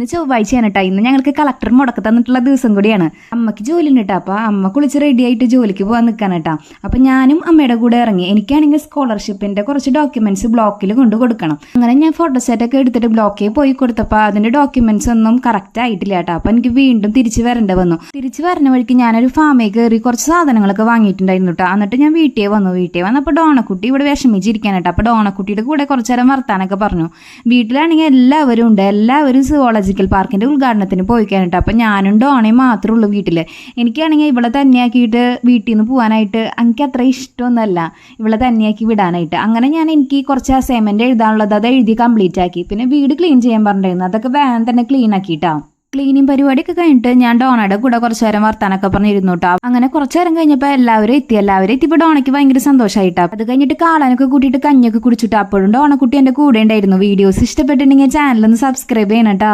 ഇന്ന് ചൊവ്വാഴ്ചയാണ് കേട്ടോ ഇന്ന് ഞങ്ങൾക്ക് കളക്ടർ മുടക്ക് തന്നിട്ടുള്ള ദിവസം കൂടിയാണ്. അമ്മയ്ക്ക് ജോലി ഉണ്ട് കേട്ടോ അപ്പോൾ അമ്മ കുളിച്ച് റെഡി ആയിട്ട് ജോലിക്ക് പോകാൻ നിൽക്കാൻ കേട്ടോ അപ്പോൾ ഞാനും അമ്മയുടെ കൂടെ ഇറങ്ങി. എനിക്കാണെങ്കിൽ സ്കോളർഷിപ്പിന്റെ കുറച്ച് ഡോക്യുമെന്റ്സ് ബ്ലോക്കിൽ കൊണ്ട് കൊടുക്കണം. അങ്ങനെ ഞാൻ ഫോട്ടോ സെറ്റ് ഒക്കെ എടുത്തിട്ട് ബ്ലോക്കിൽ പോയി കൊടുത്തപ്പോൾ അതിന്റെ ഡോക്യുമെന്റ്സ് ഒന്നും കറക്റ്റ് ആയിട്ടില്ല കേട്ടോ അപ്പോൾ എനിക്ക് വീണ്ടും തിരിച്ചു വരേണ്ട വന്നു. തിരിച്ചു വരുന്ന വഴിക്ക് ഞാനൊരു ഫാമിൽ കയറി കുറച്ച് സാധനങ്ങളൊക്കെ വാങ്ങിയിട്ടുണ്ടായിരുന്നു കേട്ടോ എന്നിട്ട് ഞാൻ വീട്ടിൽ വന്നു. വീട്ടിൽ വന്നപ്പോൾ ഡോണക്കുട്ടി ഇവിടെ വിഷമിച്ചിരിക്കാൻ കേട്ടോ അപ്പോൾ ഡോണക്കുട്ടിയുടെ കൂടെ കുറച്ച് നേരം വർത്താനൊക്കെ പറഞ്ഞു. വീട്ടിലാണെങ്കിൽ എല്ലാവരും ഉണ്ട്. എല്ലാവരും സുവോളജിക്കൽ പാർക്കിന്റെ ഉദ്ഘാടനത്തിന് പോയിക്കാൻ കേട്ടോ അപ്പം ഞാനും ഡോണയും മാത്രമേ ഉള്ളൂ വീട്ടിൽ എനിക്കാണെങ്കിൽ ഇവളെ തന്നെയാക്കിയിട്ട് വീട്ടിൽ നിന്ന് പോകാനായിട്ട് എനിക്ക് അത്ര ഇഷ്ടമൊന്നുമല്ല. ഇവളെ തന്നെയാക്കി വിടാനായിട്ട്. അങ്ങനെ ഞാൻ എനിക്ക് കുറച്ച് അസൈൻമെന്റ് എഴുതാനുള്ളത് അത് എഴുതി കംപ്ലീറ്റ് ആക്കി. പിന്നെ വീട് ക്ലീൻ ചെയ്യാൻ പറഞ്ഞിട്ടുണ്ടായിരുന്നു. അതൊക്കെ വേഗം തന്നെ ക്ലീൻ ആക്കിയിട്ടാവും ക്ലീനിങ് പരിപാടിയൊക്കെ കഴിഞ്ഞിട്ട് ഞാൻ ഡോണയുടെ കൂടെ കുറച്ച് നേരം വർത്താനൊക്കെ പറഞ്ഞിരുന്നു കേട്ടോ അങ്ങനെ കുറച്ച് നേരം കഴിഞ്ഞപ്പോൾ എല്ലാവരും എത്തി. എല്ലാവരും എത്തിയപ്പോൾ ഡോണയ്ക്ക് ഭയങ്കര സന്തോഷമായിട്ടാ അത് കഴിഞ്ഞിട്ട് കാളാനൊക്കെ കൂട്ടിയിട്ട് കഞ്ഞൊക്കെ കുടിച്ചിട്ട്. അപ്പോഴും ഡോണക്കുട്ടി എന്റെ കൂടെ ഉണ്ടായിരുന്നു. വീഡിയോസ് ഇഷ്ടപ്പെട്ടിട്ടുണ്ടെങ്കിൽ ചാനലൊന്ന് സബ്സ്ക്രൈബ് ചെയ്യണം കേട്ടോ